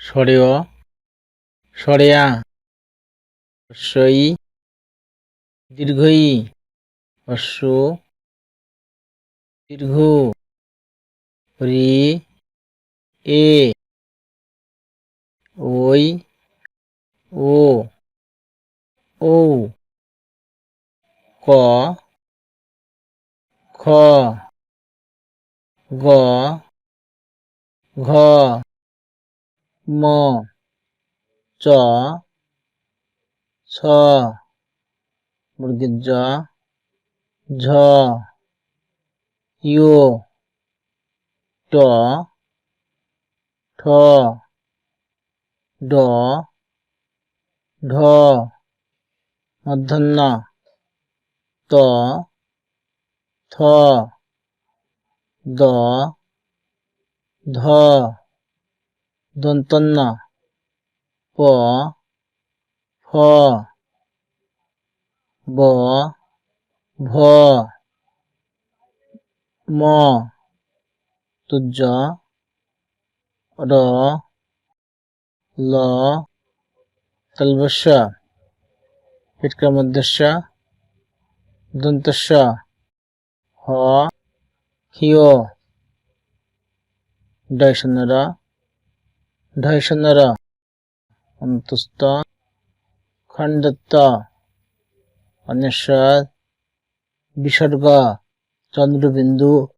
সরেয় সরেয়া হর্ষই দীর্ঘই হর্ষ দীর্ঘ রি এ, ওই, ও ও ক, খ, গ, ঘ 뭐, 자, 서, 모르겠죠? 저, 유, 더, 더, 더, 더, 어떻나, 더, 더, 더, 더, দন্তন্য। প, ফ, ব, ভ, ম তুজ্জ র, ল, তলবস্য পিটকামধ্যস্য দন্তস্য, হ হিয় ডয়সন্নর ঢয়সন্নর অন্তস্থ খণ্ডত্ব অন্বেষর বিসর্গ চন্দ্রবিন্দু